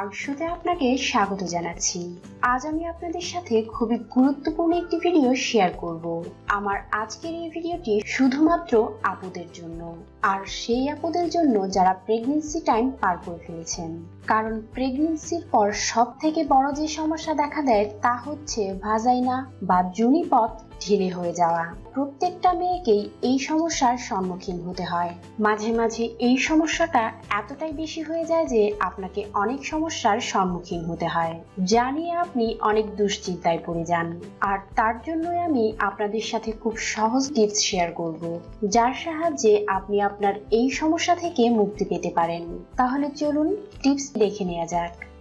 আরশুতে আপনাকে স্বাগত জানাচ্ছি। আজ আমি আপনাদের সাথে খুবই গুরুত্বপূর্ণ একটি ভিডিও শেয়ার করব। আমার আজকের এই ভিডিওটি শুধুমাত্র আপুদের জন্য। আর সেই আপুদের জন্য যারা প্রেগনেন্সি টাইম পার করে ফেলেছেন। কারণ প্রেগনেন্সির পর সব থেকে বড় যে সমস্যা দেখা দেয় তা হচ্ছে ভাজাইনা বা জুনিপথ ঢিলে হয়ে যাওয়া। প্রত্যেকটা মেয়েকেই এই সমস্যার সম্মুখীন হতে হয়। মাঝে মাঝে এই সমস্যাটা এতটাই বেশি হয়ে যায় যে আপনাকে অনেক সমস্যার সম্মুখীন হতে হয়। যা নিয়ে আপনি অনেক দুশ্চিন্তায় পড়ে যান। আর তার জন্যই আমি আপনাদের সাথে খুব সহজ টিপস শেয়ার করব, যার সাহায্যে আপনি আপনার এই সমস্যা থেকে মুক্তি পেতে পারেন। তাহলে চলুন টিপস দেখে নেওয়া যাক।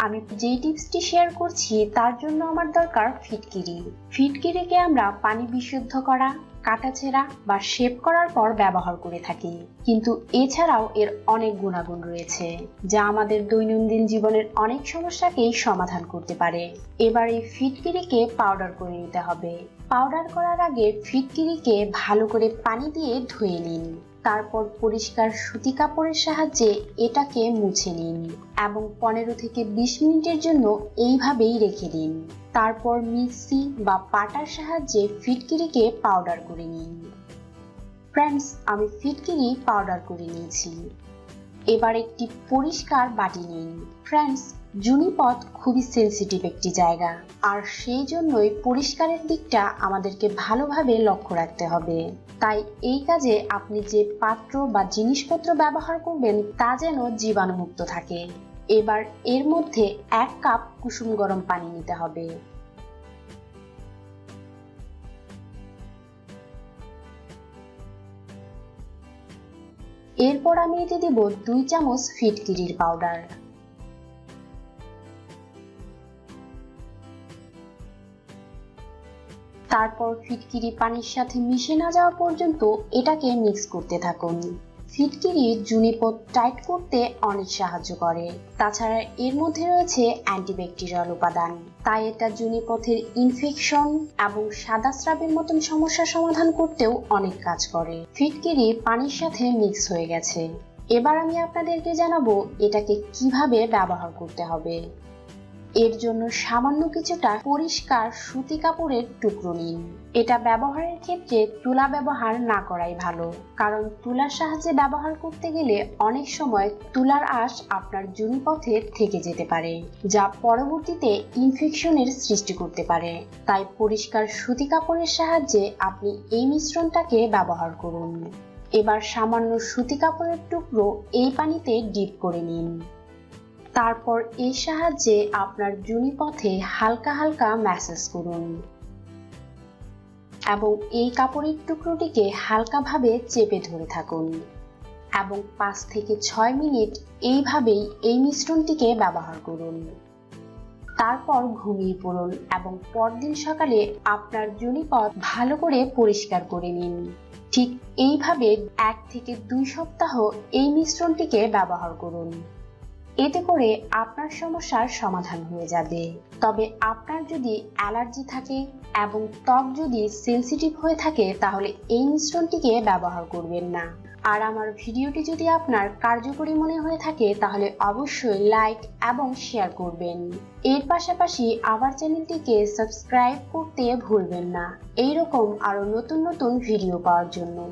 আমি যেই টিপসটি শেয়ার করছি, তার জন্য আমার দরকার ফিটকিরি। ফিটকিরিকে আমরা পানি বিশুদ্ধ করা কাটাছেঁড়া বা শেপ করার পর ব্যবহার করে থাকি। কিন্তু এছাড়াও এর অনেক গুণাগুণ রয়েছে, যা আমাদের দৈনন্দিন জীবনের অনেক সমস্যাকেই সমাধান করতে পারে। এবার এই ফিটকিরিকে পাউডার করে নিতে হবে। পাউডার করার আগে ফিটকিরিকে ভালো করে পানি দিয়ে ধুয়ে নিন। তারপর পরিষ্কার সুতি কাপড়ের সাহায্যে এটাকে মুছে নিন এবং পনেরো থেকে বিশ মিনিটের জন্য এইভাবেই রেখে দিন। তারপর মিক্সি বা পাটার সাহায্যে ফিটকিরিকে পাউডার করে নিন। ফ্রেন্ডস, আমি ফিটকিরি পাউডার করে নিয়েছি। এবার একটি পরিষ্কার বাটি নিন। ফ্রেন্ডস জুনিপথ খুবই সেন্সিটিভ একটি জায়গা। আর সেই জন্যই পরিষ্কারের দিকটা আমাদেরকে ভালোভাবে লক্ষ্য রাখতে হবে। তাই এই কাজে আপনি যে পাত্র বা জিনিসপত্র ব্যবহার করবেন, তা যেন জীবাণুমুক্ত থাকে। এবার এর মধ্যে এক কাপ কুসুম গরম পানি নিতে হবে। এরপর আমি এতে দেব দুই চামচ ফিটকিরির পাউডার। তারপর ফিটকিরি পানির সাথে মিশে না যাওয়া পর্যন্ত এটাকে মিক্স করতে থাকুন। ফিটকিরি জুনিপথ টাইট করতে অনেক সাহায্য করে। তাছাড়া এর মধ্যে রয়েছে অ্যান্টিব্যাকটেরিয়াল উপাদান। তাই এটা জুনিপথের ইনফেকশন এবং সাদা স্রাবের মতন সমস্যা সমাধান করতেও অনেক কাজ করে। ফিটকিরি পানির সাথে মিক্স হয়ে গেছে। এবার আমি আপনাদেরকে জানাব এটাকে কীভাবে ব্যবহার করতে হবে। এর জন্য সামান্য কিছুটা পরিষ্কার সুতি কাপড়ের টুকরো নিন। এটা ব্যবহারের ক্ষেত্রে তুলা ব্যবহার না করাই ভালো, কারণ তুলার সাহায্যে ব্যবহার করতে গেলে অনেক সময় তুলার আঁশ আপনার জুনিপথে থেকে যেতে পারে, যা পরবর্তীতে ইনফেকশনের সৃষ্টি করতে পারে। তাই পরিষ্কার সুতি কাপড়ের সাহায্যে আপনি এই মিশ্রণটাকে ব্যবহার করুন। এবার সামান্য সুতি কাপড়ের টুকরো এই পানিতে ডিপ করে নিন। তারপর এই সাহায্যে আপনার জুনি পথে হালকা হালকা ম্যাসেজ করুন। এবং এই কাপড়ের টুকরোটিকে হালকাভাবে চেপে ধরে থাকুন। এবং পাঁচ থেকে ছয় মিনিট এইভাবেই এই মিশ্রণটিকে ব্যবহার করুন। তারপর ঘুমিয়ে পড়ুন এবং পরদিন সকালে আপনার জুনিপথ ভালো করে পরিষ্কার করে নিন। ঠিক এইভাবে এক থেকে দুই সপ্তাহ এই মিশ্রণটিকে ব্যবহার করুন। এতে করে আপনার সমস্যার সমাধান হয়ে যাবে। তবে আপনার যদি অ্যালার্জি থাকে এবং ত্বক যদি সেন্সিটিভ হয়ে থাকে, তাহলে এই মিশ্রণটিকে ব্যবহার করবেন না। আর আমার ভিডিওটি যদি আপনার কার্যকরী মনে হয়ে থাকে, তাহলে অবশ্যই লাইক এবং শেয়ার করবেন। এর পাশাপাশি আমার চ্যানেলটিকে সাবস্ক্রাইব করতে ভুলবেন না। এইরকম আরও নতুন নতুন ভিডিও পাওয়ার জন্য।